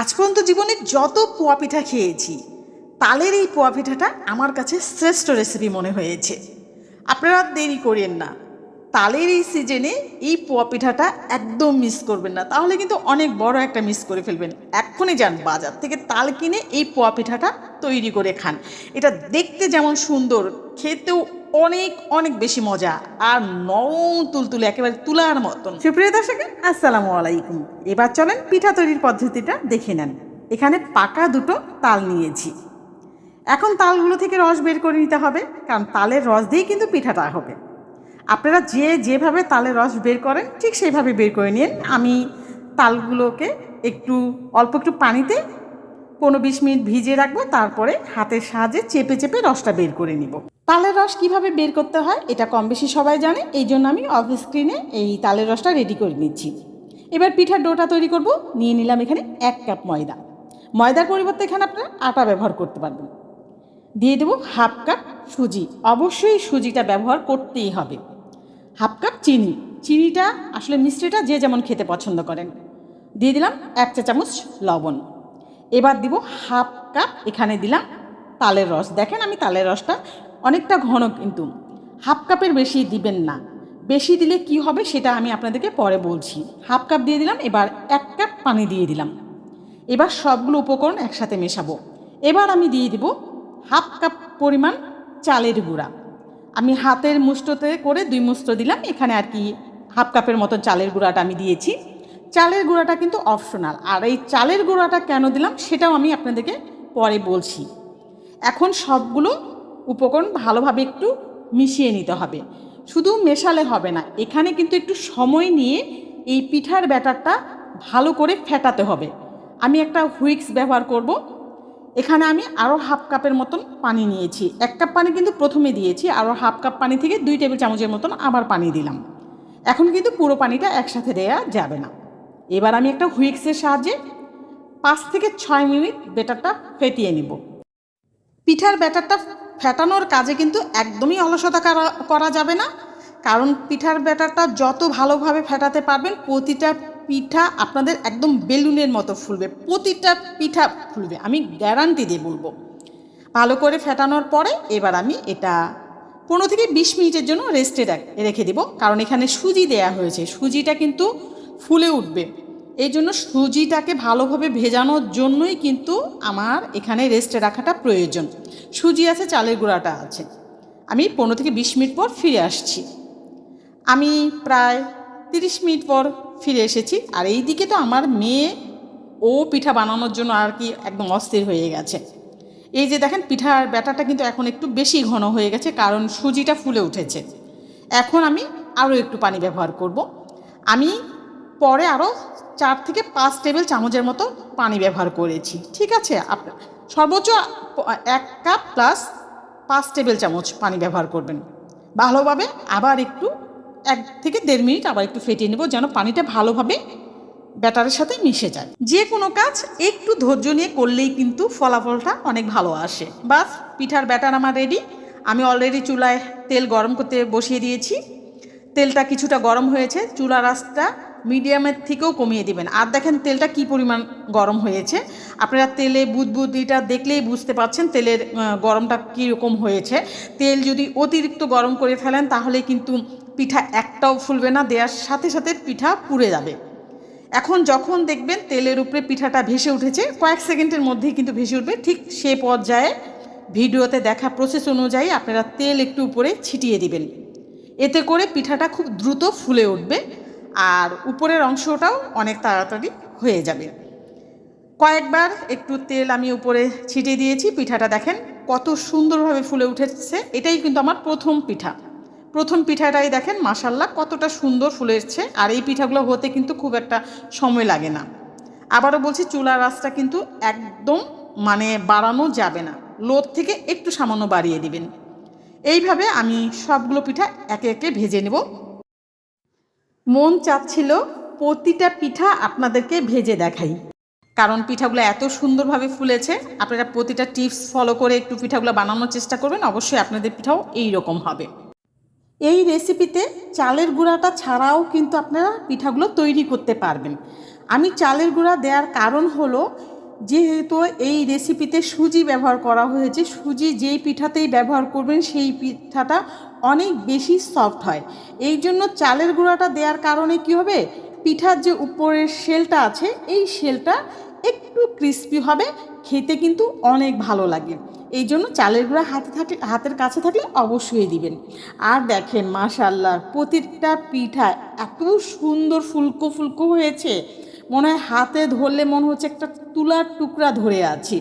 আজ পর্যন্ত জীবনে যত পোয়া পিঠা খেয়েছি, তালের এই পোয়া পিঠাটা আমার কাছে শ্রেষ্ঠ রেসিপি মনে হয়েছে। আপনারা দেরি করেন না। তালের এই সিজনে এই পোয়া পিঠাটা একদম মিস করবেন না। তাহলে কিন্তু অনেক বড় একটা মিস করে ফেলবেন। এক্ষুনি যান বাজার থেকে তাল কিনে এই পোয়া পিঠাটা তৈরি করে খান। এটা দেখতে যেমন সুন্দর, খেতেও অনেক অনেক বেশি মজা আর নরম তুলতুলে, একেবারে তুলার মতন। সুপ্রিয় দর্শক, আসসালামু আলাইকুম। এবার চলেন পিঠা তৈরির পদ্ধতিটা দেখে নেন। এখানে পাকা দুটো তাল নিয়েছি। এখন তালগুলো থেকে রস বের করে নিতে হবে, কারণ তালের রস দিয়েই কিন্তু পিঠাটা হবে। আপনারা যে যেভাবে তালের রস বের করেন, ঠিক সেইভাবে বের করে নিন। আমি তালগুলোকে একটু, অল্প একটু পানিতে পনেরো বিশ মিনিট ভিজিয়ে রাখব, তারপরে হাতের সাহায্যে চেপে চেপে রসটা বের করে নিব। তালের রস কীভাবে বের করতে হয় এটা কম বেশি সবাই জানে, এই জন্য আমি অফ স্ক্রিনে এই তালের রসটা রেডি করে নিচ্ছি। এবার পিঠার ডোটা তৈরি করব, নিয়ে নিলাম এখানে এক কাপ ময়দা। ময়দার পরিবর্তে এখানে আপনারা আটা ব্যবহার করতে পারবেন। দিয়ে দেবো হাফ কাপ সুজি, অবশ্যই সুজিটা ব্যবহার করতেই হবে। হাফ কাপ চিনি, চিনিটা আসলে মিষ্টিটা যে যেমন খেতে পছন্দ করেন। দিয়ে দিলাম এক চা চামচ লবণ। এবার দিব হাফ কাপ, এখানে দিলাম তালের রস। দেখেন আমি তালের রসটা অনেকটা ঘন কিন্তু, হাফ কাপের বেশি দিবেন না। বেশি দিলে কি হবে সেটা আমি আপনাদেরকে পরে বলছি। হাফ কাপ দিয়ে দিলাম, এবার এক কাপ পানি দিয়ে দিলাম। এবার সবগুলো উপকরণ একসাথে মেশাবো। এবার আমি দিয়ে দিব হাফ কাপ পরিমাণ চালের গুঁড়া। আমি হাতের মুষ্টোতে করে দুই মুষ্ট দিলাম, এখানে আর কি হাফ কাপের মতো চালের গুঁড়াটা আমি দিয়েছি। চালের গুঁড়াটা কিন্তু অপশনাল আর এই চালের গুঁড়াটা কেন দিলাম সেটাও আমি আপনাদেরকে পরে বলছি। এখন সবগুলো উপকরণ ভালোভাবে একটু মিশিয়ে নিতে হবে। শুধু মেশালে হবে না, এখানে কিন্তু একটু সময় নিয়ে এই পিঠার ব্যাটারটা ভালো করে ফেটাতে হবে। আমি একটা হুইক্স ব্যবহার করব। এখানে আমি আরও হাফ কাপের মতন পানি নিয়েছি। এক কাপ পানি কিন্তু প্রথমে দিয়েছি আরও হাফ কাপ পানি থেকে দুই টেবিল চামচের মতন আবার পানি দিলাম। এখন কিন্তু পুরো পানিটা একসাথে দেওয়া যাবে না। এবার আমি একটা হুইক্সের সাহায্যে পাঁচ থেকে ছয় মিনিট ব্যাটারটা ফেটিয়ে নিব। পিঠার ব্যাটারটা ফেটানোর কাজে কিন্তু একদমই অলসতা করা- যাবে না। কারণ পিঠার ব্যাটারটা যত ভালোভাবে ফেটাতে পারবেন, প্রতিটা পিঠা আপনাদের একদম বেলুনের মতো ফুলবে। প্রতিটা পিঠা ফুলবে, আমি গ্যারান্টি দিয়ে বলব। ভালো করে ফেটানোর পরে এবার আমি এটা পনেরো থেকে বিশ মিনিটের জন্য রেস্টে রেখে দিব। কারণ এখানে সুজি দেয়া হয়েছে, সুজিটা কিন্তু ফুলে উঠবে। এই জন্য সুজিটাকে ভালোভাবে ভেজানোর জন্যই কিন্তু আমার এখানে রেস্টে রাখাটা প্রয়োজন। সুজি আছে, চালের গুঁড়াটা আছে। আমি পনেরো থেকে বিশ মিনিট পর ফিরে আসছি। আমি প্রায় তিরিশ মিনিট পর ফিরে এসেছি। আর এই দিকে তো আমার মেয়ে, ও পিঠা বানানোর জন্য আর কি একদম অস্থির হয়ে গেছে। এই যে দেখেন, পিঠার ব্যাটারটা কিন্তু এখন একটু বেশি ঘন হয়ে গেছে, কারণ সুজিটা ফুলে উঠেছে। এখন আমি আরও একটু পানি ব্যবহার করব। আমি পরে আরও চার থেকে পাঁচ টেবিল চামচের মতো পানি ব্যবহার করেছি। ঠিক আছে? আপনার সর্বোচ্চ এক কাপ প্লাস পাঁচ টেবিল চামচ পানি ব্যবহার করবেন। ভালোভাবে আবার একটু এক থেকে দেড় মিনিট আবার একটু ফেটিয়ে নেব যেন পানিটা ভালোভাবে ব্যাটারের সাথে মিশে যায়। যে কোনো কাজ একটু ধৈর্য নিয়ে করলেই কিন্তু ফলাফলটা অনেক ভালো আসে। বাস, পিঠার ব্যাটার আমার রেডি আমি অলরেডি চুলায় তেল গরম করতে বসিয়ে দিয়েছি। তেলটা কিছুটা গরম হয়েছে। চুলা রাসটা মিডিয়ামের থেকেও কমিয়ে দিবেন। আর দেখেন, তেলটা কি পরিমাণ গরম হয়েছে। আপনারা তেলে বুদবুদিটা দেখলেই বুঝতে পারছেন তেলের গরমটা কীরকম হয়েছে। তেল যদি অতিরিক্ত গরম করে ফেলেন, তাহলে কিন্তু পিঠা একটাও ফুলবে না, দেওয়ার সাথে সাথে পিঠা পুড়ে যাবে। এখন যখন দেখবেন তেলের উপরে পিঠাটা ভেসে উঠেছে, কয়েক সেকেন্ডের মধ্যেই কিন্তু ভেসে উঠবে। ঠিক সে পর্যায়ে ভিডিওতে দেখা প্রসেস অনুযায়ী আপনারা তেল একটু উপরে ছিটিয়ে দিবেন। এতে করে পিঠাটা খুব দ্রুত ফুলে উঠবে। আর উপরের অংশটাও অনেক তাড়াতাড়ি হয়ে যাবে। কয়েকবার একটু তেল আমি উপরে ছিটিয়ে দিয়েছি, পিঠাটা দেখেন কত সুন্দরভাবে ফুলে উঠেছে, এটাই কিন্তু আমার প্রথম পিঠা। প্রথম পিঠাটাই দেখেন মাসাল্লাহ কতটা সুন্দর ফুলেছে আর এই পিঠাগুলো হতে কিন্তু খুব একটা সময় লাগে না। আবারও বলছি, চুলার আঁচটা কিন্তু একদম মানে বাড়ানো যাবে না লোদ থেকে একটু সামান্য বাড়িয়ে দিবেন। এইভাবে আমি সবগুলো পিঠা একে একে ভেজে নেব। মন চাচ্ছিল প্রতিটা পিঠা আপনাদেরকে ভেজে দেখাই। কারণ পিঠাগুলো এত সুন্দরভাবে ফুলেছে, আপনারা প্রতিটা টিপস ফলো করে একটু পিঠাগুলো বানানোর চেষ্টা করবেন, অবশ্যই আপনাদের পিঠাও এই রকম হবে। এই রেসিপিতে চালের গুঁড়াটা ছাড়াও কিন্তু আপনারা পিঠাগুলো তৈরি করতে পারবেন। আমি চালের গুঁড়া দেওয়ার কারণ হলো যেহেতু এই রেসিপিতে সুজি ব্যবহার করা হয়েছে, সুজি যেই পিঠাতেই ব্যবহার করবেন সেই পিঠাটা অনেক বেশি সফট হয়। এই জন্য চালের গুঁড়াটা দেওয়ার কারণে কী হবে? পিঠার যে উপরের শেলটা আছে, এই শেলটা একটু ক্রিস্পি হবে, খেতে কিন্তু অনেক ভালো লাগে। এই জন্য চালের গুঁড়া হাতে থাকলে, হাতের কাছে থাকলে অবশ্যই দিবেন। আর দেখেন মাশাল্লাহ প্রতিটা পিঠা এত সুন্দর ফুলকো ফুলকো হয়েছে। মনে হয় হাতে ধরলে মনে হচ্ছে একটা তুলার টুকরা ধরে আছি।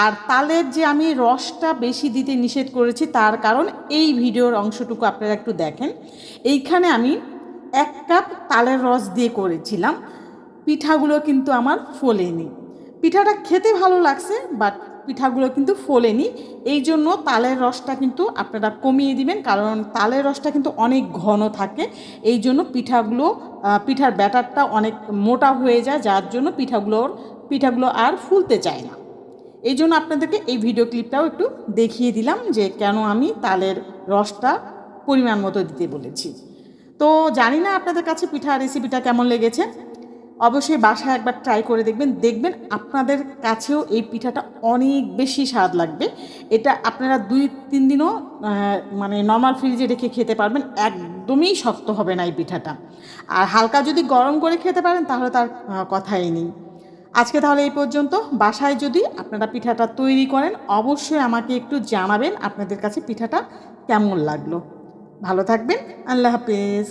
আর তালের যে আমি রসটা বেশি দিতে নিষেধ করেছি তার কারণ এই ভিডিওর অংশটুকু আপনারা একটু দেখেন। এইখানে আমি এক কাপ তালের রস দিয়ে করেছিলাম। পিঠাগুলো কিন্তু আমার ফোলেনি। পিঠাটা খেতে ভালো লাগছে, বাট পিঠাগুলো কিন্তু ফোলেনি। এই জন্য তালের রসটা কিন্তু আপনারা কমিয়ে দিবেন, কারণ তালের রসটা কিন্তু অনেক ঘন থাকে। এই জন্য পিঠাগুলো পিঠার ব্যাটারটা অনেক মোটা হয়ে যায়, যার জন্য পিঠাগুলোর, পিঠাগুলো আর ফুলতে চায় না। এই জন্য আপনাদেরকে এই ভিডিও ক্লিপটাও একটু দেখিয়ে দিলাম যে কেন আমি তালের রসটা পরিমাণ মতো দিতে বলেছি। তো জানি না আপনাদের কাছে পিঠা রেসিপিটা কেমন লেগেছে। অবশ্যই বাসায় একবার ট্রাই করে দেখবেন। দেখবেন আপনাদের কাছেও এই পিঠাটা অনেক বেশি স্বাদ লাগবে। এটা আপনারা দুই, তিন দিনও মানে নর্মাল ফ্রিজে রেখে খেতে পারবেন। একদমই শক্ত হবে না এই পিঠাটা। আর হালকা যদি গরম করে খেতে পারেন, তাহলে তার কথাই নেই। আজকে তাহলে এই পর্যন্ত। বাসায় যদি আপনারা পিঠাটা তৈরি করেন, অবশ্যই আমাকে একটু জানাবেন আপনাদের কাছে পিঠাটা কেমন লাগল। ভালো থাকবেন। আল্লাহ হাফেজ।